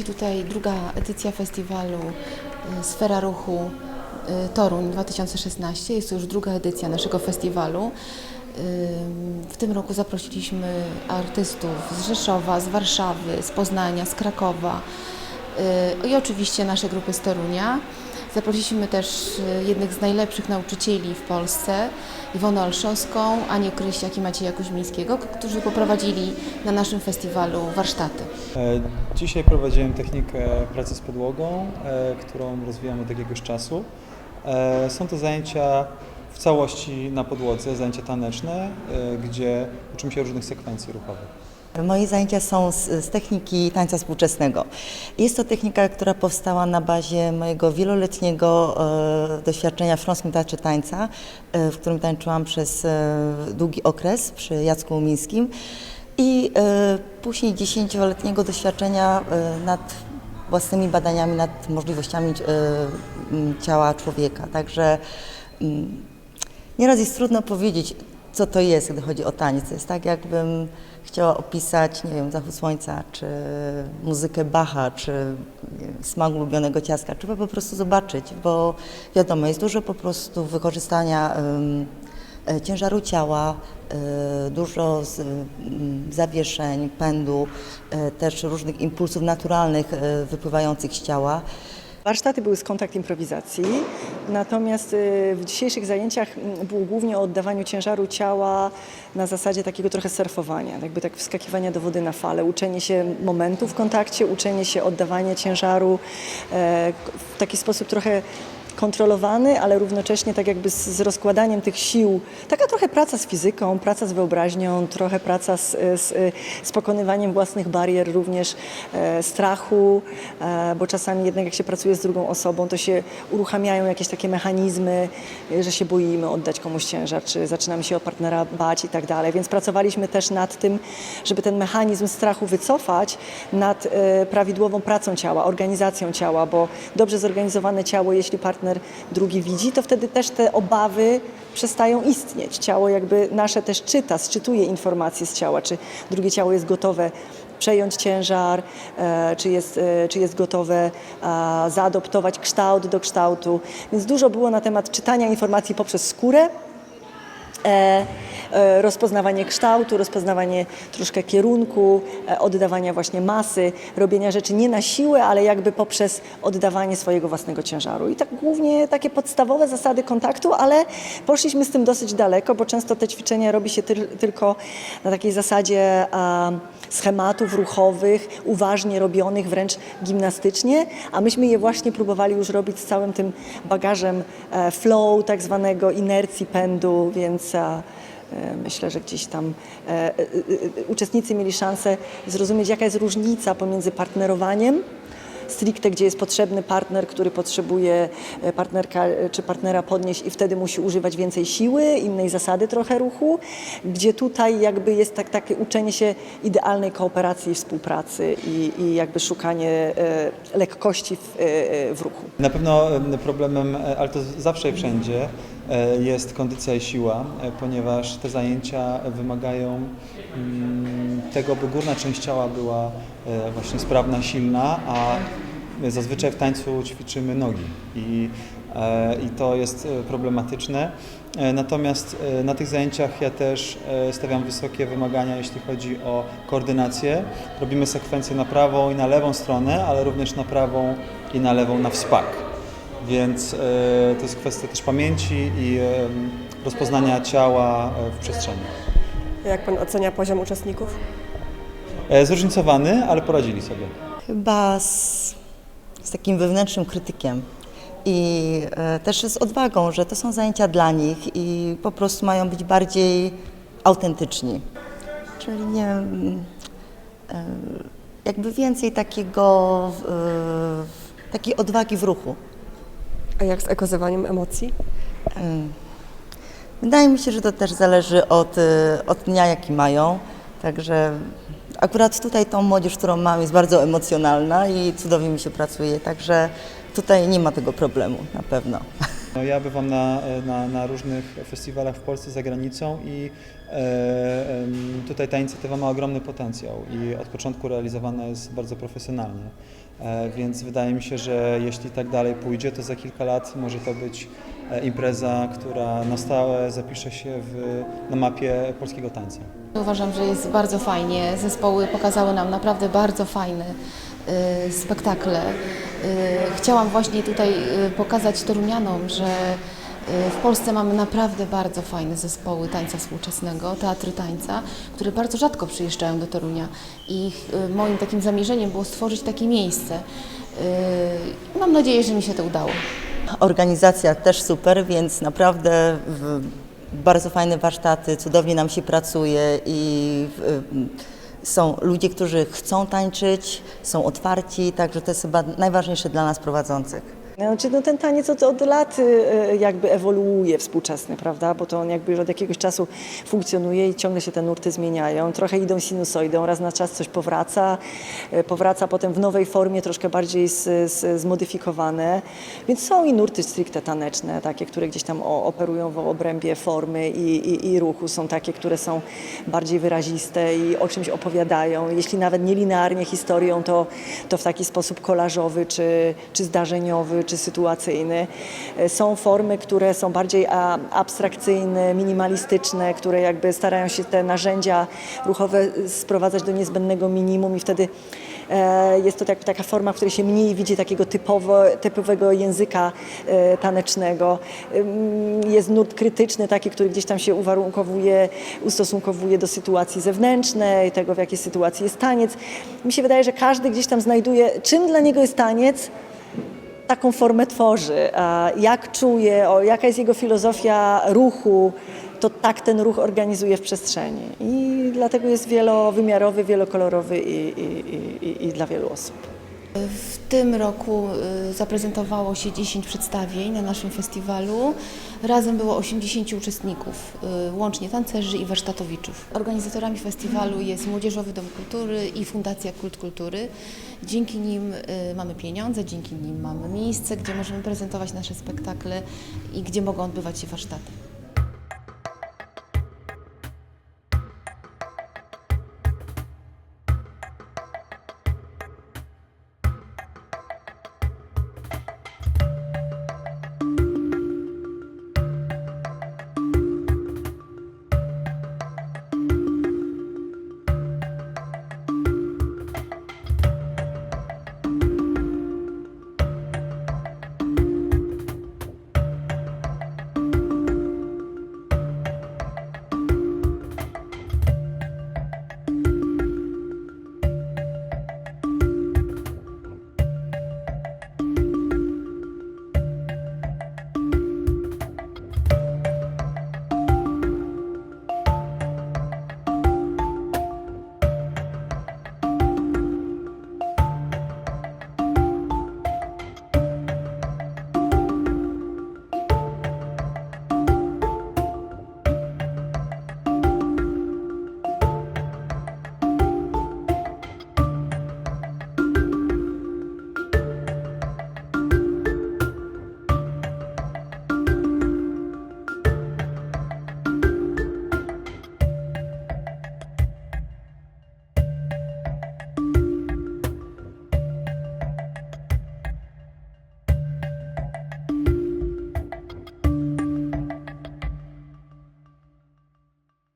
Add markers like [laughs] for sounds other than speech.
się tutaj druga edycja festiwalu y, Sfera Ruchu y, Toruń 2016. Jest to już druga edycja naszego festiwalu. Ym, W tym roku zaprosiliśmy artystów z Rzeszowa, z Warszawy, z Poznania, z Krakowa y, i oczywiście nasze grupy z Torunia. Zaprosiliśmy też y, jednych z najlepszych nauczycieli w Polsce, Iwonę Olszowską, Anię Krysiak i Macieja Kuźmińskiego, którzy poprowadzili na naszym festiwalu warsztaty. E, Dzisiaj prowadziłem technikę pracy z podłogą, e, którą rozwijam od jakiegoś czasu. E, Są to zajęcia w całości na podłodze, zajęcia taneczne, gdzie uczymy się różnych sekwencji ruchowych. Moje zajęcia są z, z techniki tańca współczesnego. Jest to technika, która powstała na bazie mojego wieloletniego e, doświadczenia w Śląskim Teatrze Tańca, e, w którym tańczyłam przez e, długi okres przy Jacku Umińskim i e, później dziesięcioletniego doświadczenia e, nad własnymi badaniami nad możliwościami e, m, ciała człowieka. Także mm, Nieraz jest trudno powiedzieć, co to jest, gdy chodzi o taniec. To jest tak, jakbym chciała opisać, nie wiem, zachód słońca, czy muzykę Bacha, czy wiem, smak ulubionego ciastka. Trzeba po prostu zobaczyć, bo wiadomo, jest dużo po prostu wykorzystania e, ciężaru ciała, e, dużo mm, zawieszeń, pędu, e, też różnych impulsów naturalnych wypływających z ciała. Warsztaty były z kontakt improwizacji, natomiast y, w dzisiejszych zajęciach mm, było głównie o oddawaniu ciężaru ciała na zasadzie takiego trochę surfowania, jakby tak wskakiwania do wody na falę, uczenie się momentu w kontakcie, uczenie się oddawania ciężaru e, w taki sposób trochę kontrolowany, ale równocześnie tak jakby z, z rozkładaniem tych sił. Taka trochę praca z fizyką, praca z wyobraźnią, trochę praca z, z, z pokonywaniem własnych barier, również e, strachu, e, bo czasami jednak jak się pracuje z drugą osobą, to się uruchamiają jakieś takie mechanizmy, e, że się boimy oddać komuś ciężar, czy zaczynamy się o partnera bać i tak dalej. Więc pracowaliśmy też nad tym, żeby ten mechanizm strachu wycofać nad e, prawidłową pracą ciała, organizacją ciała, bo dobrze zorganizowane ciało, jeśli partner drugi widzi, to wtedy też te obawy przestają istnieć. Ciało jakby nasze też czyta, sczytuje informacje z ciała, czy drugie ciało jest gotowe przejąć ciężar, e, czy jest, e, czy jest gotowe zaadoptować kształt do kształtu. Więc dużo było na temat czytania informacji poprzez skórę, rozpoznawanie kształtu, rozpoznawanie troszkę kierunku, e, oddawania właśnie masy, robienia rzeczy nie na siłę, ale jakby poprzez oddawanie swojego własnego ciężaru. I tak głównie takie podstawowe zasady kontaktu, ale poszliśmy z tym dosyć daleko, bo często te ćwiczenia robi się tyl, tylko na takiej zasadzie schematów ruchowych, uważnie robionych, wręcz gimnastycznie, a myśmy je właśnie próbowali już robić z całym tym bagażem e, flow, tak zwanego inercji pędu, więc e, e, myślę, że gdzieś tam e, e, uczestnicy mieli szansę zrozumieć, jaka jest różnica pomiędzy partnerowaniem stricte, gdzie jest potrzebny partner, który potrzebuje e, partnerka e, czy partnera podnieść i wtedy musi używać więcej siły, innej zasady trochę ruchu, gdzie tutaj jakby jest tak, takie uczenie się idealnej kooperacji i współpracy i, i jakby szukanie e, lekkości w, w ruchu. Na pewno problemem, ale to zawsze i wszędzie, jest kondycja i siła, ponieważ te zajęcia wymagają mm, tego, by górna część ciała była właśnie sprawna, silna, a zazwyczaj w tańcu ćwiczymy nogi i, e, i to jest e, problematyczne. E, Natomiast e, na tych zajęciach ja też e, stawiam wysokie wymagania, jeśli chodzi o koordynację. Robimy sekwencję na prawą i na lewą stronę, ale również na prawą i na lewą na wspak. Więc e, to jest kwestia też pamięci i e, rozpoznania ciała e, w przestrzeni. Jak pan ocenia poziom uczestników? E, Zróżnicowany, ale poradzili sobie. Chyba z, z takim wewnętrznym krytykiem i e, też z odwagą, że to są zajęcia dla nich i po prostu mają być bardziej autentyczni. Czyli nie wiem, e, jakby więcej takiego, e, takiej odwagi w ruchu. A jak z okazywaniem emocji? Wydaje mi się, że to też zależy od, e, od dnia, jaki mają. Także akurat tutaj tą młodzież, którą mam, jest bardzo emocjonalna i cudownie mi się pracuje. Także tutaj nie ma tego problemu na pewno. [laughs] No, ja bywam na, na, na różnych festiwalach w Polsce, za granicą i e, tutaj ta inicjatywa ma ogromny potencjał i od początku realizowana jest bardzo profesjonalnie. E, więc wydaje mi się, że jeśli tak dalej pójdzie, to za kilka lat może to być impreza, która na stałe zapisze się w, na mapie polskiego tańca. Uważam, że jest bardzo fajnie. Zespoły pokazały nam naprawdę bardzo fajne y, spektakle. Y, chciałam właśnie tutaj y, pokazać Torunianom, że w Polsce mamy naprawdę bardzo fajne zespoły tańca współczesnego, teatry tańca, które bardzo rzadko przyjeżdżają do Torunia. I moim takim zamierzeniem było stworzyć takie miejsce. Mam nadzieję, że mi się to udało. Organizacja też super, więc naprawdę bardzo fajne warsztaty, cudownie nam się pracuje i w, są ludzie, którzy chcą tańczyć, są otwarci, także to jest chyba najważniejsze dla nas prowadzących. Znaczy, no ten taniec od, od lat y, jakby ewoluuje współczesny, prawda? Bo to on jakby już od jakiegoś czasu funkcjonuje i ciągle się te nurty zmieniają. Trochę idą sinusoidą, raz na czas coś powraca, y, powraca potem w nowej formie, troszkę bardziej z, z, zmodyfikowane. Więc są i nurty stricte taneczne, takie, które gdzieś tam operują w obrębie formy i, i, i ruchu. Są takie, które są bardziej wyraziste i o czymś opowiadają. Jeśli nawet nie linearnie historią, to, to w taki sposób kolażowy czy, czy zdarzeniowy, czy sytuacyjny. E, Są formy, które są bardziej abstrakcyjne, minimalistyczne, które jakby starają się te narzędzia ruchowe sprowadzać do niezbędnego minimum i wtedy e, jest to tak, taka forma, w której się mniej widzi takiego typowo, typowego języka e, tanecznego. Jest nurt krytyczny, taki, który gdzieś tam się uwarunkowuje, ustosunkowuje do sytuacji zewnętrznej, tego w jakiej sytuacji jest taniec. Mi się wydaje, że każdy gdzieś tam znajduje, czym dla niego jest taniec, taką formę tworzy, jak czuje, jaka jest jego filozofia ruchu, to tak ten ruch organizuje w przestrzeni. I dlatego jest wielowymiarowy, wielokolorowy i, i, i, i dla wielu osób. W tym roku y, zaprezentowało się 10 przedstawień na naszym festiwalu. Razem było 80 uczestników, y, łącznie tancerzy i warsztatowiczów. Organizatorami festiwalu jest Młodzieżowy Dom Kultury i Fundacja Kult Kultury. Dzięki nim y, mamy pieniądze, dzięki nim mamy miejsce, gdzie możemy prezentować nasze spektakle i gdzie mogą odbywać się warsztaty.